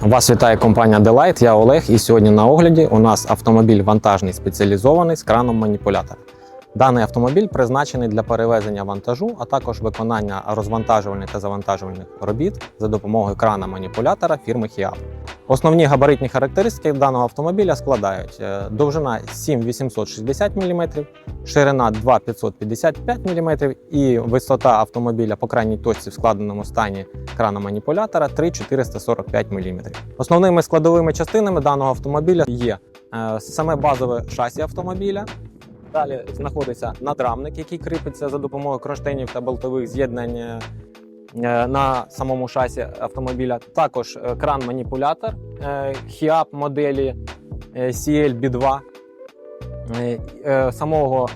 Вас вітає компанія Delight, я Олег, і сьогодні на огляді у нас автомобіль вантажний спеціалізований з краном маніпулятора. Даний автомобіль призначений для перевезення вантажу, а також виконання розвантажувальних та завантажувальних робіт за допомогою крана маніпулятора фірми HIAP. Основні габаритні характеристики даного автомобіля складають е, довжина 7860 мм, ширина 2555 мм і висота автомобіля по крайній точці в складеному стані крана маніпулятора 3445 мм. Основними складовими частинами даного автомобіля є е, саме базове шасі автомобіля. Далі знаходиться надрамник, який кріпиться за допомогою кронштейнів та болтових з'єднань е, на самому шасі автомобіля. Також е, кран-маніпулятор е, HIAP моделі е, CLB2 е, е, самого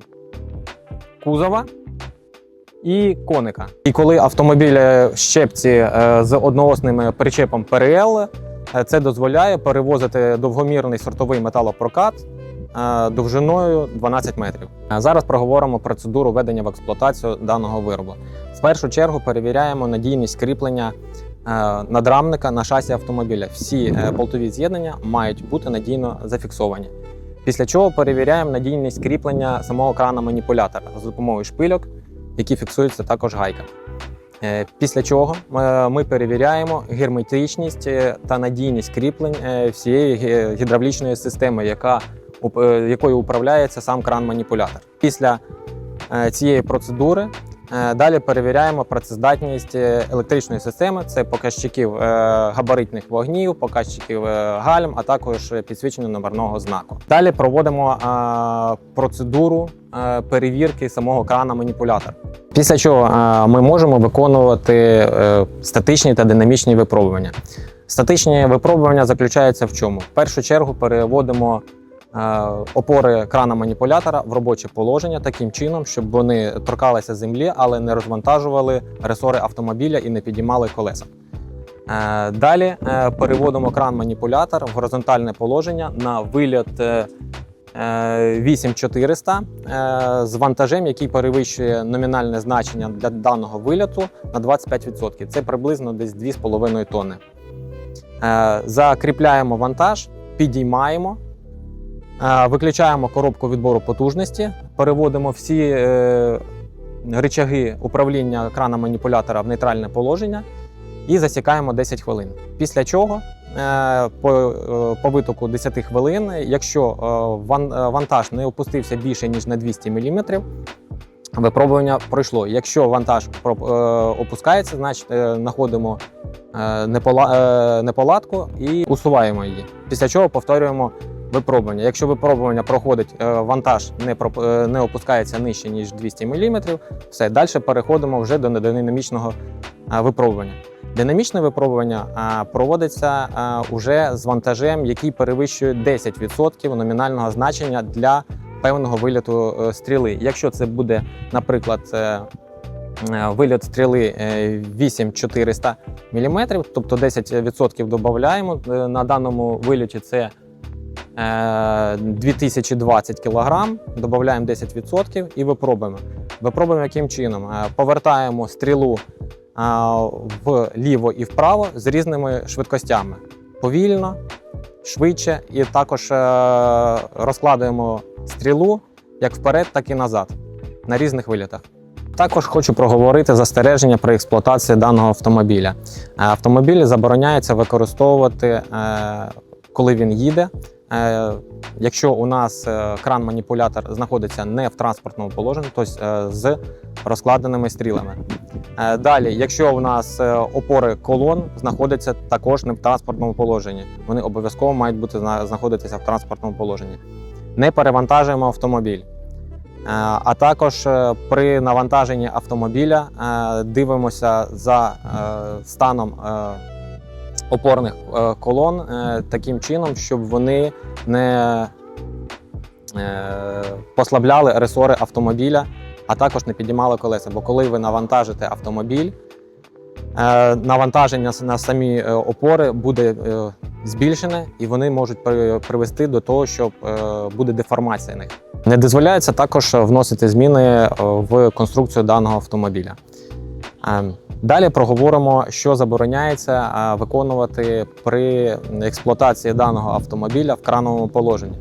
е, кузова і коника. І коли автомобіль е, в щепці е, з одноосним причепом ПРЛ, е, це дозволяє перевозити довгомірний сортовий металопрокат е, довжиною 12 метрів. Зараз проговоримо процедуру введення в експлуатацію даного виробу. В першу чергу перевіряємо надійність кріплення е, надрамника на шасі автомобіля. Всі е, болтові з'єднання мають бути надійно зафіксовані. Після чого перевіряємо надійність кріплення самого крана маніпулятора за допомогою шпильок, які фіксуються також гайками. Е, Після чого е, ми перевіряємо герметичність е, та надійність кріплень е, всієї гідравлічної системи, яка, е, якою управляється сам кран-маніпулятор. Після е, цієї процедури е, далі перевіряємо працездатність е, електричної системи. Це показчиків е, габаритних вогнів, показчиків е, гальм, а також е, підсвічення номерного знаку. Далі проводимо е, процедуру е, перевірки самого крана маніпулятора. Після чого е, ми можемо виконувати е, статичні та динамічні випробування. Статичні випробування заключаються в чому? В першу чергу переводимо е, опори крана маніпулятора в робоче положення таким чином, щоб вони торкалися землі, але не розвантажували ресори автомобіля і не підіймали колеса. Е, Далі е, переводимо кран маніпулятор в горизонтальне положення на виліт е, е, 8400 е, з вантажем, який перевищує номінальне значення для даного виліту на 25%. Це приблизно десь 2,5 тонни. Е, Закріпляємо вантаж, підіймаємо, е, виключаємо коробку відбору потужності, переводимо всі е, рычаги управління крана маніпулятора в нейтральне положення і засікаємо 10 хвилин. Після чого е, по, е, по витоку 10 хвилин, якщо ван- вантаж не опустився більше ніж на 200 мм, випробування пройшло. Якщо вантаж опускається, значить знаходимо непола- неполадку і усуваємо її. Після чого повторюємо випробування. Якщо випробування проходить, е, вантаж не, е, не опускається нижче ніж 200 мм, все далі переходимо вже до динамічного е, випробування. Динамічне випробування проводиться уже з вантажем, який перевищує 10% номінального значення для певного виліту стріли. Якщо це буде, наприклад, виліт стріли е, 8400 мм, тобто 10% додаємо на даному виліті це 2020 кг, додаємо 10% і випробуємо. Випробуємо яким чином? Е, Повертаємо стрілу вліво і вправо з різними швидкостями. Повільно, швидше, і також е, розкладуємо стрілу як вперед, так і назад на різних вилітах. Також хочу проговорити застереження при експлуатації даного автомобіля. Е, Автомобіль забороняється використовувати, е, коли він їде. Е, Якщо у нас е, кран-маніпулятор знаходиться не в транспортному положенні, тобто з розкладеними стрілами. Далі, якщо у нас опори колон знаходяться також не в транспортному положенні, вони обов'язково мають бути знаходитися в транспортному положенні. Не перевантажуємо автомобіль. А також при навантаженні автомобіля дивимося за станом опорних е, колон е, таким чином, щоб вони не е, послабляли ресори автомобіля, а також не підіймали колеса. Бо коли ви навантажите автомобіль, навантаження на самі опори буде збільшене, і вони можуть привести до того, що буде деформація них. Не дозволяється також вносити зміни в конструкцію даного автомобіля. Далі проговоримо, що забороняється виконувати при експлуатації даного автомобіля в крановому положенні.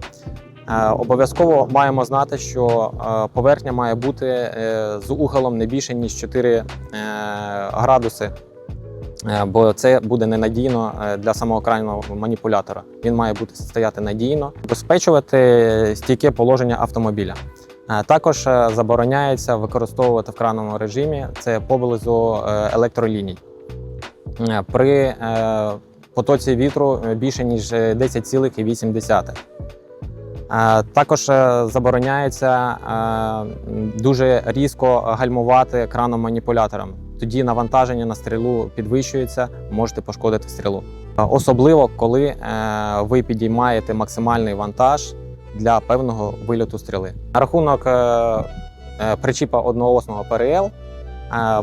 Обов'язково маємо знати, що поверхня має бути е, з углом не більше ніж 4 е, градуси, е, бо це буде ненадійно для самого крайнього маніпулятора. Він має бути стояти надійно, забезпечувати стійке положення автомобіля. Е, Також е, забороняється використовувати в крановому режимі це поблизу е, електроліній. При потоці вітру більше ніж е, 10,8. Е, Також забороняється дуже різко гальмувати краном маніпулятором. Тоді навантаження на стрілу підвищується, можете пошкодити стрілу. Особливо, коли ви підіймаєте максимальний вантаж для певного вильоту стріли. На рахунок е, е, причіпа одноосного ПРЛ е,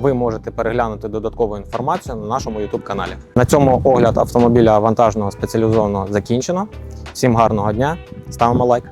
ви можете переглянути додаткову інформацію на нашому YouTube каналі. На цьому огляд автомобіля вантажного спеціалізованого закінчено. Всім гарного дня, ставимо лайк.